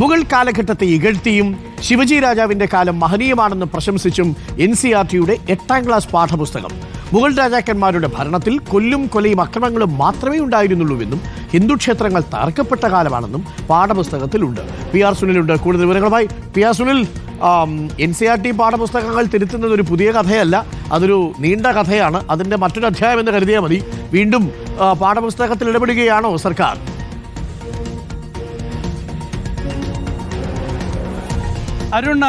മുഗൾ കാലഘട്ടത്തെ ഇകഴ്ത്തിയും ശിവജി രാജാവിന്റെ കാലം മഹനീയമാണെന്ന് പ്രശംസിച്ചും എൻ സി ആർ ടിയുടെ എട്ടാം ക്ലാസ് പാഠപുസ്തകം. മുഗൾ രാജാക്കന്മാരുടെ ഭരണത്തിൽ കൊല്ലും കൊലയും അക്രമങ്ങളും മാത്രമേ ഉണ്ടായിരുന്നുള്ളൂവെന്നും ഹിന്ദു ക്ഷേത്രങ്ങൾ കാലമാണെന്നും പാഠപുസ്തകത്തിലുണ്ട്. പി ആർ സുനിലുണ്ട്. കൂടുതൽ വിവരങ്ങളുമായി P R Sunil N C R T പാഠപുസ്തകങ്ങൾ തിരുത്തുന്നത് ഒരു പുതിയ കഥയല്ല അതൊരു നീണ്ട കഥയാണ്. അതിന്റെ മറ്റൊരു അധ്യായം എന്ന് കരുതിയാൽ മതി. വീണ്ടും പാഠപുസ്തകത്തിൽ ഇടപെടുകയാണോ സർക്കാർ? അരുൺ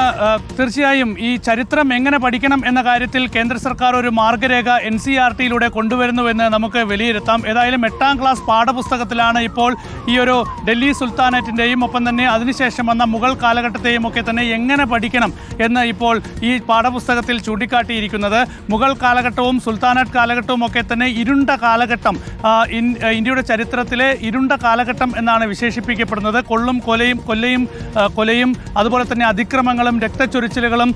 തീർച്ചയായും ഈ ചരിത്രം എങ്ങനെ പഠിക്കണം എന്ന കാര്യത്തിൽ കേന്ദ്ര സർക്കാർ ഒരു മാർഗരേഖ എൻ സി ആർ ടിയിലൂടെ കൊണ്ടുവരുന്നുവെന്ന് നമുക്ക് വിലയിരുത്താം. ഏതായാലും എട്ടാം ക്ലാസ് പാഠപുസ്തകത്തിലാണ് ഇപ്പോൾ ഈ ഒരു ഡൽഹി സുൽത്താനറ്റിന്റെയും ഒപ്പം തന്നെ അതിനുശേഷം വന്ന മുഗൾ കാലഘട്ടത്തെയും ഒക്കെ തന്നെ എങ്ങനെ പഠിക്കണം എന്ന് ഇപ്പോൾ ഈ പാഠപുസ്തകത്തിൽ ചൂണ്ടിക്കാട്ടിയിരിക്കുന്നത്. മുഗൾ കാലഘട്ടവും സുൽത്താനറ്റ് കാലഘട്ടവും ഒക്കെ തന്നെ ഇരുണ്ട കാലഘട്ടം ഇന്ത്യയുടെ ചരിത്രത്തിലെ ഇരുണ്ട കാലഘട്ടം എന്നാണ് വിശേഷിപ്പിക്കപ്പെടുന്നത്. കൊള്ളും കൊലയും കൊല്ലയും കൊലയും അതുപോലെ തന്നെ അതിക്രമങ്ങളും രക്തച്ചൊരിച്ചിലുകളും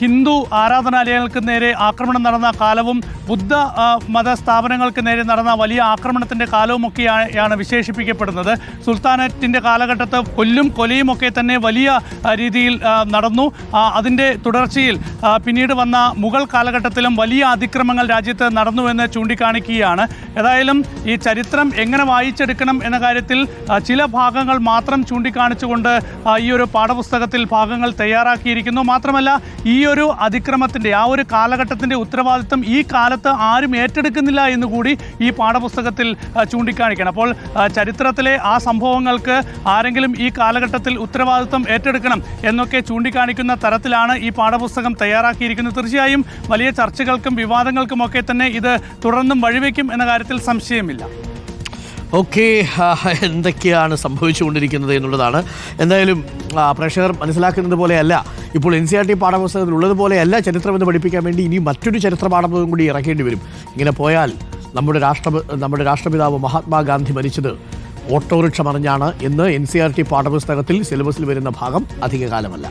ഹിന്ദു ആരാധനാലയങ്ങൾക്ക് നേരെ ആക്രമണം നടന്ന കാലവും ബുദ്ധ മത സ്ഥാപനങ്ങൾക്ക് നേരെ നടന്ന വലിയ ആക്രമണത്തിന്റെ കാലവുമൊക്കെയാണ് വിശേഷിപ്പിക്കപ്പെടുന്നത്. സുൽത്താനറ്റിന്റെ കാലഘട്ടത്ത് കൊല്ലും കൊലയും ഒക്കെ തന്നെ വലിയ രീതിയിൽ നടന്നു. അതിന്റെ തുടർച്ചയിൽ പിന്നീട് വന്ന മുഗൾ കാലഘട്ടത്തിലും വലിയ അതിക്രമങ്ങൾ രാജ്യത്ത് നടന്നുവെന്ന് ചൂണ്ടിക്കാണിക്കുകയാണ്. ഏതായാലും ഈ ചരിത്രം എങ്ങനെ വായിച്ചെടുക്കണം എന്ന കാര്യത്തിൽ ചില ഭാഗങ്ങൾ മാത്രം ചൂണ്ടിക്കാണിച്ചുകൊണ്ട് ഈ ഒരു പാഠപുസ്തകത്തിൽ ഭാഗങ്ങൾ തയ്യാറാക്കിയിരിക്കുന്നു. മാത്രമല്ല ഈ ഒരു അതിക്രമത്തിന്റെ ആ ഒരു കാലഘട്ടത്തിന്റെ ഉത്തരവാദിത്വം ഈ കാലത്ത് ആരും ഏറ്റെടുക്കുന്നില്ല എന്ന് കൂടി ഈ പാഠപുസ്തകത്തിൽ ചൂണ്ടിക്കാണിക്കണം. അപ്പോൾ ചരിത്രത്തിലെ ആ സംഭവങ്ങൾക്ക് ആരെങ്കിലും ഈ കാലഘട്ടത്തിൽ ഉത്തരവാദിത്വം ഏറ്റെടുക്കണം എന്നൊക്കെ ചൂണ്ടിക്കാണിക്കുന്ന തരത്തിലാണ് ഈ പാഠപുസ്തകം തയ്യാറാക്കിയിരിക്കുന്നത്. തീർച്ചയായും വലിയ ചർച്ചകൾക്കും വിവാദങ്ങൾക്കുമൊക്കെ തന്നെ ഇത് തുടർന്നും വഴിവെക്കും എന്ന കാര്യത്തിൽ സംശയമില്ല. ഓക്കെ എന്തൊക്കെയാണ് സംഭവിച്ചുകൊണ്ടിരിക്കുന്നത് എന്നുള്ളതാണ്. എന്തായാലും പ്രേക്ഷകർ മനസ്സിലാക്കുന്നത് പോലെയല്ല. ഇപ്പോൾ എൻ സി ആർ ടി പാഠപുസ്തകത്തിൽ ഉള്ളതുപോലെയല്ല ചരിത്രമെന്ന് പഠിപ്പിക്കാൻ വേണ്ടി ഇനി മറ്റൊരു ചരിത്ര പാഠപുസ്തകം കൂടി ഇറക്കേണ്ടി വരും. ഇങ്ങനെ പോയാൽ നമ്മുടെ രാഷ്ട്ര നമ്മുടെ രാഷ്ട്രപിതാവ് മഹാത്മാഗാന്ധി മരിച്ചത് ഓട്ടോറിക്ഷ മറിഞ്ഞാണ് എന്ന് എൻ സി ആർ ടി പാഠപുസ്തകത്തിൽ സിലബസിൽ വരുന്ന ഭാഗം അധികകാലമല്ല.